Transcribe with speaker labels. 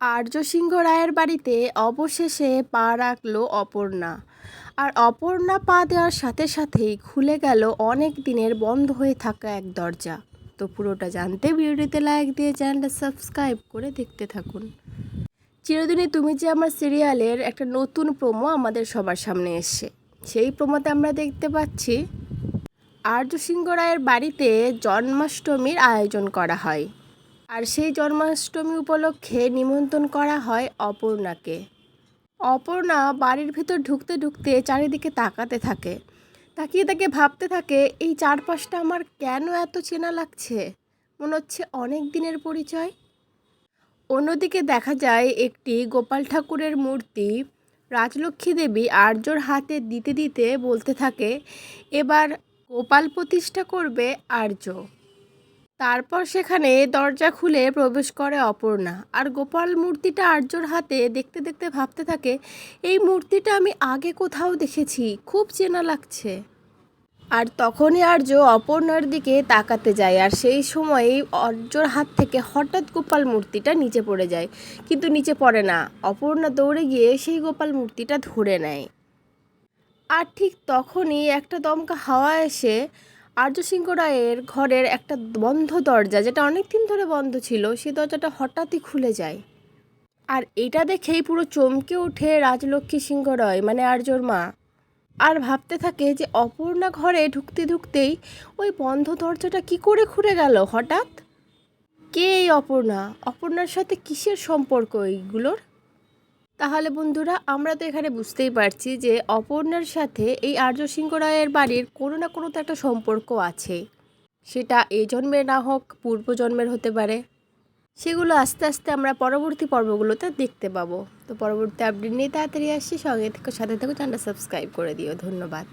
Speaker 1: আর্য সিংহ রায়ের বাড়িতে অবশেষে পা রাখল অপর্ণা। আর অপর্ণা পা দেওয়ার সাথে সাথেই খুলে গেল অনেক দিনের বন্ধ হয়ে থাকা এক দরজা। তো পুরোটা জানতে ভিডিওটিতে লাইক দিয়ে চ্যানেলটা সাবস্ক্রাইব করে দেখতে থাকুন। চিরদিনই তুমি যে আমার সিরিয়ালের একটা নতুন প্রোমো আমাদের সবার সামনে এসছে। সেই প্রোমোতে আমরা দেখতে পাচ্ছি আর্য সিংহ রায়ের বাড়িতে জন্মাষ্টমীর আয়োজন করা হয়। আর সেই জন্মাষ্টমী উপলক্ষে নিমন্ত্রণ করা হয় অপর্ণাকে। অপর্ণা বাড়ির ভিতর ঢুকতে ঢুকতে চারিদিকে তাকাতে থাকে। তাকিয়ে তাকে ভাবতে থাকে, এই চারপাশটা আমার কেন এত চেনা লাগছে? মনে হচ্ছে অনেক দিনের পরিচয়। অন্যদিকে দেখা যায়, একটি গোপাল ঠাকুরের মূর্তি রাজলক্ষ্মী দেবী আর্যর হাতে দিতে দিতে বলতে থাকে, এবার গোপাল প্রতিষ্ঠা করবে আর্য। তারপর সেখানে দরজা খুলে প্রবেশ করে অপর্ণা। আর গোপাল মূর্তিটা আর্যর হাতে দেখতে দেখতে ভাবতে থাকে, এই মূর্তিটা আমি আগে কোথাও দেখেছি, খুব চেনা লাগছে। আর তখনই আর্য অপর্ণার দিকে তাকাতে যায়, আর সেই সময়ই আর্যর হাত থেকে হঠাৎ গোপাল মূর্তিটা নিচে পড়ে যায়, কিন্তু নিচে পড়ে না। অপর্ণা দৌড়ে গিয়ে সেই গোপাল মূর্তিটা ধরে নেয়। আর ঠিক তখনই একটা দমকা হাওয়া এসে আর্য সিংহ রায়ের ঘরের একটা বন্ধ দরজা, যেটা অনেক দিন ধরে বন্ধ ছিল সেই দরজাটা হঠাৎই খুলে যায়। আর এটা দেখেই পুরো চমকে ওঠে রাজলক্ষ্মী সিংহ রয় মানে আর্যর মা। আর ভাবতে থাকে যে অপর্ণা ঘরে ঢুকতে ঢুকতেই ওই বন্ধ দরজাটা কি করে খুলে গেল হঠাৎ? কে এই অপর্ণা? অপর্ণার সাথে কিসের সম্পর্ক এইগুলোর? তাহলে বন্ধুরা, আমরা তো এখানে বুঝতেই পারছি যে অপর্ণার সাথে এই আর্য সিংহ রায়ের বাড়ির কোনো না কোনো তো একটা সম্পর্ক আছে। সেটা এই জন্মের না হোক পূর্বজন্মের হতে পারে। সেগুলো আস্তে আস্তে আমরা পরবর্তী পর্বগুলোতে দেখতে পাবো। তো পরবর্তী আপডেট নিয়ে তাড়াতাড়ি আসছি। সঙ্গে থেকে, সাথে থেকে, চ্যানেলটা সাবস্ক্রাইব করে দিও। ধন্যবাদ।